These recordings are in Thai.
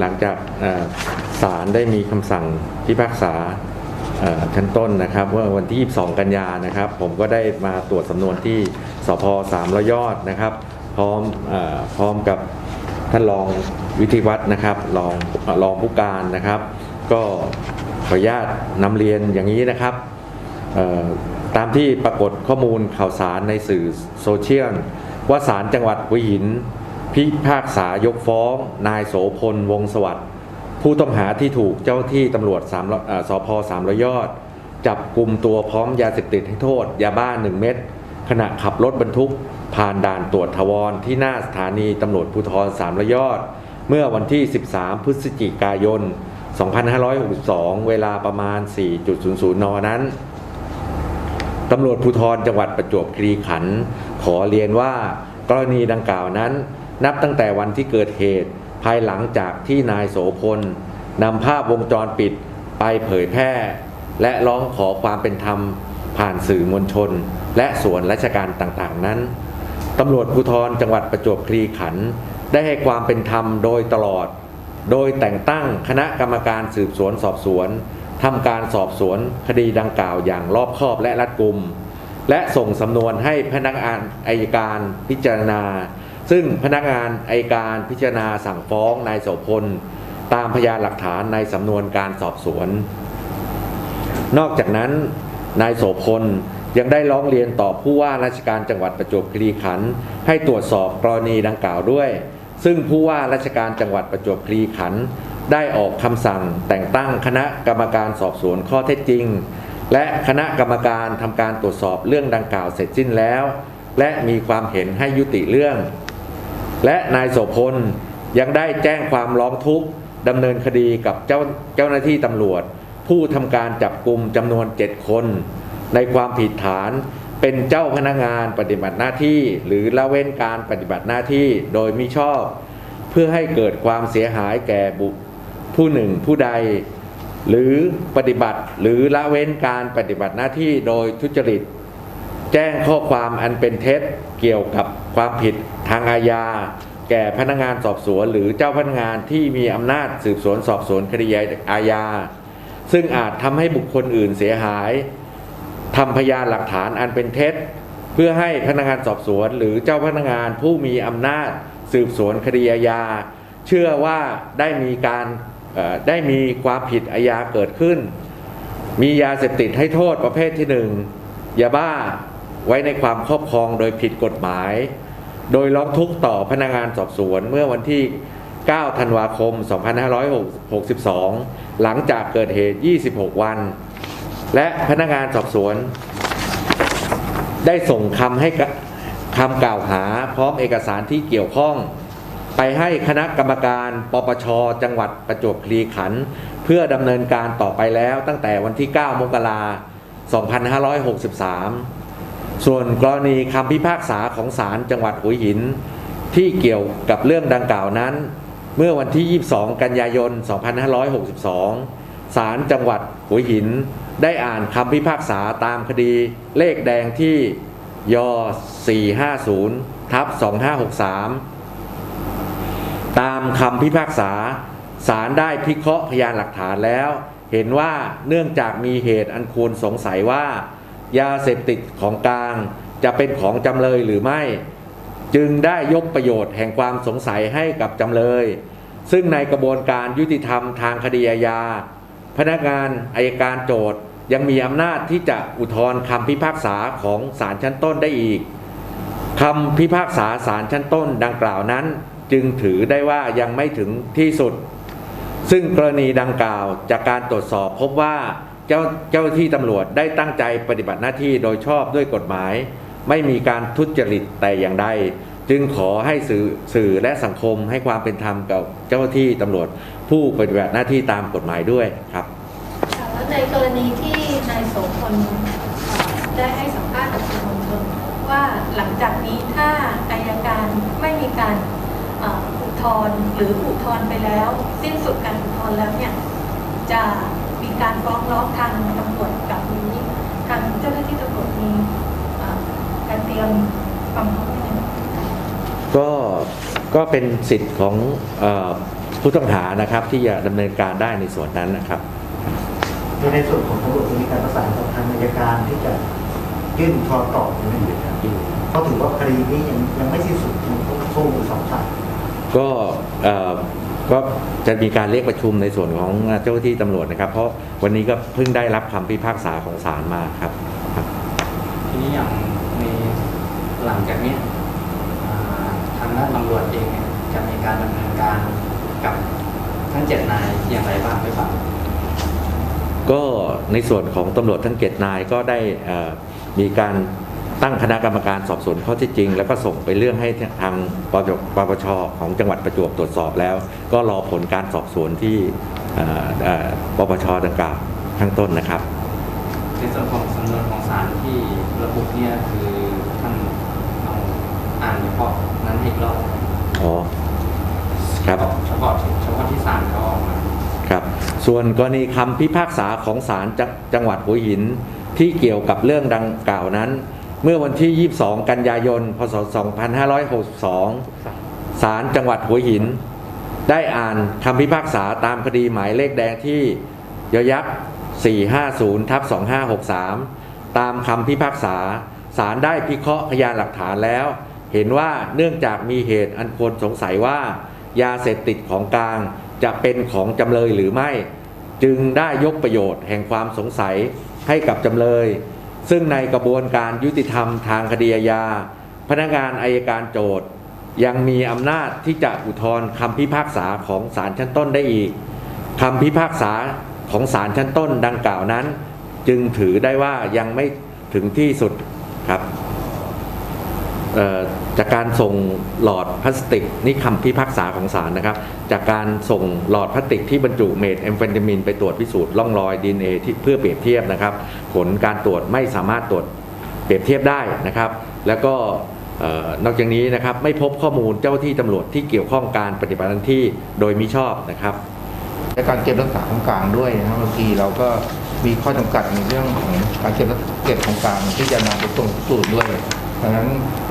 หลังจากศาลได้มีคำสั่งพิพากษาชั้นต้นนะครับเมื่อวันที่ 22 กันยานะครับ ผมก็ได้มาตรวจสำนวนที่สพสามร้อยอดนะครับ พร้อมอพร้อมกับท่านรองวิทิวัฒนะครับรองรองผู้การนะครับ ก็ขออนุญาตนำเรียนอย่างนี้นะครับตามที่ปรากฏข้อมูลข่าวสารในสื่อโซเชียลว่าศาลจังหวัดหัวหิน พิพากษายกฟ้อง นายโสพล วงศ์สวัสดิ์ผู้ต้องหาที่ถูกเจ้าที่ตำรวจสามสพสามรยอด จับกลุ่มตัวพร้อมยาเสพติดให้โทษ ยาบ้า1เม็ดขณะขับรถบรรทุก ผ่านด่านตรวจทวรที่หน้าสถานีตำรวจภูธรสามรยยอด เมื่อวันที่ 13 พฤศจิกายน 2562 เวลาประมาณ 4.00 น นั้นตำรวจภูธรจังหวัดประจวบคีรีขันธ์ขอเรียนว่ากรณีดังกล่าวนั้น นับตั้งแต่วันที่เกิดเหตุ ภายหลังจากที่นายโสพลนำภาพวงจรปิดไปเผยแพร่ และร้องขอความเป็นธรรม ผ่านสื่อมวลชน และส่วนราชการต่างๆนั้นตำรวจภูธรจังหวัดประจวบคีรีขันธ์ได้ให้ความเป็นธรรมโดยตลอด โดยแต่งตั้งคณะกรรมการสืบสวนสอบสวนทำการสอบสวนคดีดังกล่าวอย่างรอบคอบและรัดกุม และส่งสำนวนให้พนักงานอายการพิจารณา ซึ่งพนักงานอายการพิจารณาสั่งฟ้องนายโสพล ตามพยานหลักฐานในสำนวนการสอบสวน นอกจากนั้น นายโสพลยังได้ร้องเรียนต่อผู้ว่าราชการจังหวัดประจวบคีรีขันธ์ให้ตรวจสอบกรณีดังกล่าวด้วย ซึ่งผู้ว่าราชการจังหวัดประจวบคีรีขันธ์ได้ออกคำสั่งแต่งตั้งคณะกรรมการสอบสวนข้อเท็จจริง และคณะกรรมการทำการตรวจสอบเรื่องดังกล่าวเสร็จสิ้นแล้ว และมีความเห็นให้ยุติเรื่อง และนายโสพลยังได้แจ้งความร้องทุกข์ดำเนินคดีกับเจ้าเจ้าหน้าที่ตำรวจ ผู้ทำการจับกลุ่มจำนวน 7 คน ในความผิดฐานเป็นเจ้าพนักงานปฏิบัติหน้าที่ หรือละเว้นการปฏิบัติหน้าที่โดยมิชอบ เพื่อให้เกิดความเสียหายแก่บุคผู้หนึ่งผู้ใด หรือปฏิบัติหรือละเว้นการปฏิบัติหน้าที่โดยทุจริต แจ้งข้อความอันเป็นเท็จเกี่ยวกับความผิดทางอาญา แก่พนักงานสอบสวน หรือเจ้าพนักงานที่มีอำนาจสืบสวนสอบสวนคดีอาญา ซึ่งอาจทำให้บุคคลอื่นเสียหายทำพยานหลักฐานอันเป็นเท็จ เพื่อให้พนักงานสอบสวน หรือเจ้าพนักงานผู้มีอำนาจสืบสวนคดีอาญา เชื่อว่าได้มีการได้มีความผิดอาญาเกิดขึ้น มียาเสพติดให้โทษประเภทที่หนึ่งยาบ้า ไว้ในความครอบครองโดยผิดกฎหมาย โดยร้องทุกข์ต่อพนักงานสอบสวนเมื่อวันที่ 9 ธันวาคม 2562 หลังจากเกิดเหตุ 26 วัน และพนักงานสอบสวน ได้ส่งคำให้คำกล่าวหาพร้อมเอกสารที่เกี่ยวข้อง ไปให้คณะกรรมการ ปปช จังหวัดประจวบคีรีขันธ์เพื่อดำเนินการต่อไปแล้วตั้งแต่วันที่ 9 มกราคม 2563 ส่วนกรณีคำพิพากษาของศาลจังหวัดหัวหิน ที่เกี่ยวกับเรื่องดังกล่าวนั้น เมื่อวันที่ 22 กันยายน 2562 ศาลจังหวัดหัวหิน ได้อ่านคำพิพากษาตามคดีเลขแดงที่ย450ทับ2563 ตามคำพิพากษาศาลได้พิเคราะห์พยานหลักฐานแล้ว เห็นว่าเนื่องจากมีเหตุอันควรสงสัยว่า ยาเสพติดของกลาง จะเป็นของจำเลยหรือไม่ จึงได้ยกประโยชน์แห่งความสงสัยให้กับจำเลย ซึ่งในกระบวนการยุติธรรมทางคดีอาญาพนักงานอายการโจทย์ยังมีอำนาจที่จะอุทธรณ์คำพิพากษาของศาลชั้นต้นได้อีกคำพิพากษาศาลชั้นต้นดังกล่าวนั้น จึงถือได้ว่ายังไม่ถึงที่สุด ซึ่งกรณีดังกล่าวจากการตรวจสอบพบว่า จ้าเจ้าที่ตำรวจได้ตั้งใจปฏิบัติหน้าที่โดยชอบด้วยกฎหมาย ไม่มีการทุจริตแต่อย่างใดจึงขอให้สื่อสื่อและสังคมให้ความเป็นธรรมกับเจ้าที่ตำรวจ ผู้ปฏิบัติหน้าที่ตามกฎหมายด้วยครับค่ะแล้วในกรณีที่นายโสพลได้ให้สัมภาษณ์กับสื่อมวลชนว่าหลังจากนี้ถ้าอายการไม่มีการเอ่ออุทธรณ์หรืออุทธรณ์ไปแล้ว สิ้นสุดการอุทธรณ์แล้วเนี่ยจะ มีการฟ้องร้องทางตำรวจกับนี้ ทางเจ้าหน้าที่ตำรวจมีเอ่อการเตรียมความพร้อมยังไงบ้างก็ก็เป็นสิทธิ์ของเออผู้ต้องหานะครับที่จะดำเนินการได้ในส่วนนั้นนะครับในส่วนของตำรวจจะมีการประสานกับทางอัยการที่จะยื่นอุทธรณ์ต่อใช่ไหมครับเพราะถือว่าคดีนี้ยังยังไม่สิ้นสุดมันต้องสู้สองฝ่ายก็เอ่อ ก็จะมีการเรียกประชุมในส่วนของเจ้าหน้าที่ตำรวจนะครับ เพราะวันนี้ก็เพิ่งได้รับคำพิพากษาของศาลมาครับครับทีนี้อย่างในหลังจากเนี้ยอ่าทางด้านตำรวจเองเนี่ยจะมีการดำเนินการกับทั้งเจ็ดนายอย่างไรบ้างหรือเปล่าก็ในส่วนของตำรวจทั้งเกตนายก็ได้เอ่อมีการ ตั้งคณะกรรมการสอบสวนข้อเท็จจริง แล้วก็ส่งไปเรื่องให้ทางปปปปชของจังหวัดประจวบตรวจสอบแล้ว ก็รอผลการสอบสวนที่เอ่อเอ่อปปชดังกล่าวข้างต้นนะครับในส่วนของสำนวนของศาลที่ระบุเนี่ยคือท่านเอาอ่านเฉพาะนั้นอีกรอบอ๋อครับเฉพาะเฉพาะที่ศาลเขาออกมาครับส่วนกรณีคำพิพากษาของศาลจจังหวัดหัวหินที่เกี่ยวกับเรื่องดังกล่าวนั้น เมื่อวันที่ 22 กันยายน พศ 2562 ศาลจังหวัดหัวหิน ได้อ่านคำพิพากษาตามคดีหมายเลขแดงที่ยยักษ์450 ทับ 2563 ตามคำพิพากษา ศาลได้พิเคราะห์พยานหลักฐานแล้ว เห็นว่าเนื่องจากมีเหตุอันควรสงสัยว่า ยาเสพติดของกลางจะเป็นของจำเลยหรือไม่ จึงได้ยกประโยชน์แห่งความสงสัยให้กับจำเลย ซึ่งในกระบวนการยุติธรรมทางคดีอาญาพนักงานอายการโจทย์ ยังมีอำนาจที่จะอุทธรณ์คำพิพากษาของศาลชั้นต้นได้อีกคำพิพากษาของศาลชั้นต้นดังกล่าวนั้น จึงถือได้ว่ายังไม่ถึงที่สุดครับเอ่อ จากการส่งหลอดพลาสติกนี่คำพิพากษาของศาลนะครับ จากการส่งหลอดพลาสติกที่บรรจุเมทแอมเฟตามินไปตรวจพิสูจน์ร่องรอยดีเอที่เพื่อเปรียบเทียบนะครับ ผลการตรวจไม่สามารถตรวจเปรียบเทียบได้นะครับ แล้วก็นอกจากนี้นะครับไม่พบข้อมูลเจ้าที่ตำรวจที่เกี่ยวข้องการปฏิบัติหน้าที่โดยมิชอบนะครับและการเก็บรักษาของกลางด้วยนะครับบางทีเราก็มีข้อจำกัดในเรื่องของการเก็บรักเก็บของกลางที่จะนำไปส่งพิสูจน์ด้วย ดังนั้น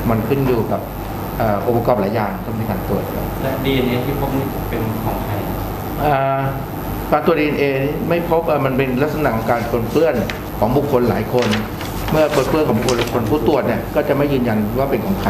มันขึ้นอยู่กับเอ่อองค์ประกอบหลายอย่างต้องมีการตรวจครับและดีเอ็นเอที่พบนี่เป็นของใครเอ่อการตรวจดีเอ็นเอไม่พบเอ่อมันเป็นลักษณะของการปนเปื้อนของบุคคลหลายคน เมื่อปนเปื้อนของบุคคลหลายคนผู้ตรวจเนี่ยก็จะไม่ยืนยันว่าเป็นของใคร